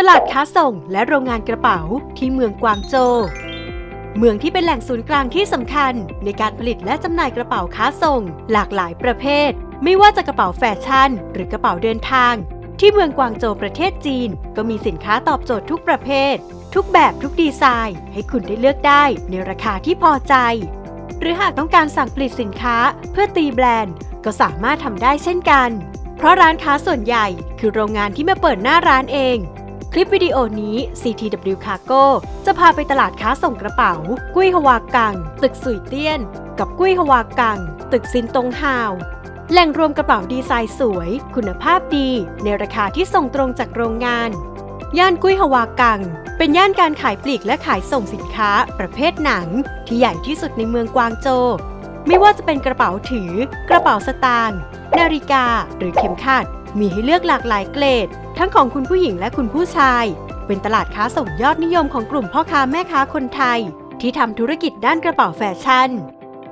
ตลาดค้าส่งและโรงงานกระเป๋าที่เมืองกวางโจว เมืองที่เป็นแหล่งศูนย์กลางที่สำคัญ ในการผลิตและจำหน่ายกระเป๋าค้าส่ง หลากหลายประเภท ไม่ว่าจะกระเป๋าแฟชั่น หรือกระเป๋าเดินทาง ที่เมืองกวางโจวประเทศจีน ก็มีสินค้าตอบโจทย์ทุกประเภท ทุกแบบทุกดีไซน์ ให้คุณได้เลือกได้ในราคาที่พอใจ หรือหากต้องการสั่งผลิตสินค้าเพื่อตีแบรนด์ ก็สามารถทำได้เช่นกัน เพราะร้านค้าส่วนใหญ่ คือโรงงานที่มาเปิดหน้าร้านเอง ลิปวิดีโอนี้ CTW Cargo จะพาไปตลาดค้าส่งกระเป๋า กุ้ยฮวากัง ตึกสุยเตี้ยน กับกุ้ยฮวากัง ตึกซินตงฮาว แหล่งรวมกระเป๋าดีไซน์สวย คุณภาพดี ในราคาที่ส่งตรงจากโรงงาน ย่านกุ้ยฮวากัง เป็นย่านการขายปลีกและขายส่งสินค้า ประเภทหนัง ที่ใหญ่ที่สุดในเมืองกวางโจวไม่ว่าจะเป็นกระเป๋าถือ กระเป๋าสตางค์นาฬิกา หรือเข็มขัด มีให้เลือกหลากหลายเกรด ทั้งของคุณผู้หญิงและคุณผู้ชาย เป็นตลาดค้าส่งยอดนิยมของกลุ่มพ่อค้าแม่ค้าคนไทย ที่ทำธุรกิจด้านกระเป๋าแฟชั่น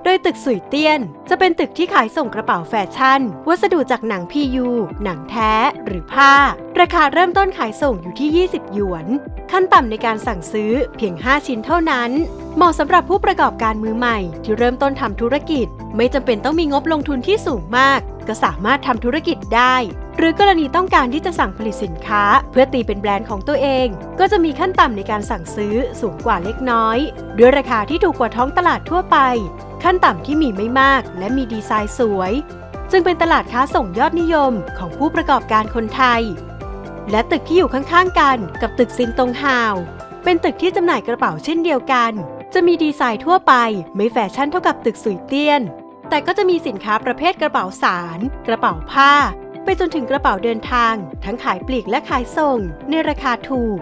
โดยตึกสุยเตี้ยน จะเป็นตึกที่ขายส่งกระเป๋าแฟชั่น วัสดุจากหนัง PU หนังแท้ หรือผ้า ราคาเริ่มต้นขายส่งอยู่ที่ 20 หยวน ขั้นต่ำในการสั่งซื้อเพียง 5 ชิ้นเท่านั้นเหมาะสำหรับผู้ประกอบการมือใหม่ ที่เริ่มต้นทำธุรกิจ ไม่จำเป็นต้องมีงบลงทุนที่สูงมาก ก็สามารถทำธุรกิจได้ หรือกรณีต้องการที่จะสั่งผลิตสินค้า เพื่อตีเป็นแบรนด์ของตัวเอง ก็จะมีขั้นต่ำในการสั่งซื้อสูงกว่าเล็กน้อย ด้วยราคาที่ถูกกว่าท้องตลาดทั่วไป ขั้นต่ำที่มีไม่มากและมีดีไซน์สวย จึงเป็นตลาดค้าส่งยอดนิยมของผู้ประกอบการคนไทย และตึกที่อยู่ข้างๆกันกับตึกซินตงฮาว เป็นตึกที่จำหน่ายกระเป๋าเช่นเดียวกัน จะมีดีไซน์ทั่วไป ไม่แฟชั่นเท่ากับตึกสุยเตี้ยน แต่ก็จะมีสินค้าประเภทกระเป๋าสาร กระเป๋าผ้า ไปจนถึงกระเป๋าเดินทาง ทั้งขายปลีกและขายส่ง ในราคาถูก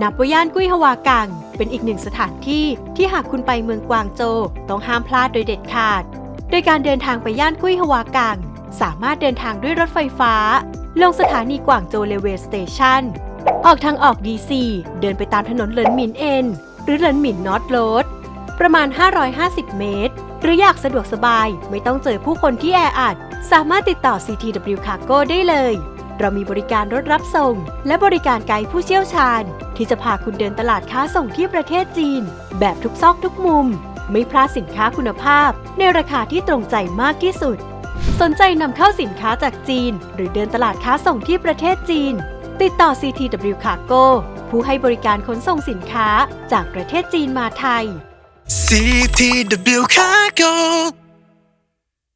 นับว่าย่านกุ้ยฮวากัง เป็นอีกหนึ่งสถานที่ที่หากคุณไปเมืองกวางโจวต้องห้ามพลาดโดยเด็ดขาด โดยการเดินทางไปย่านกุ้ยฮวากัง สามารถเดินทางด้วยรถไฟฟ้า ลงสถานีกวางโจวเลเวสเตชันออกทางออกดีซีเดินไปตามถนนเหลินหมินเอ็นหรือเหลินหมินนอตโรดประมาณ 550 เมตร หรืออยากสะดวกสบายไม่ต้องเจอผู้คนที่แออัด สามารถติดต่อ CTW Cargo ได้เลย เรามีบริการรถรับส่ง และบริการไกด์ผู้เชี่ยวชาญ ที่จะพาคุณเดินตลาดค้าส่งที่ประเทศจีน แบบทุกซอกทุกมุม ไม่พลาดสินค้าคุณภาพ ในราคาที่ตรงใจมากที่สุด สนใจนำเข้าสินค้าจากจีน หรือเดินตลาดค้าส่งที่ประเทศจีน ติดต่อ CTW Cargo ผู้ให้บริการขนส่งสินค้าจากประเทศจีนมาไทย CTW Cargo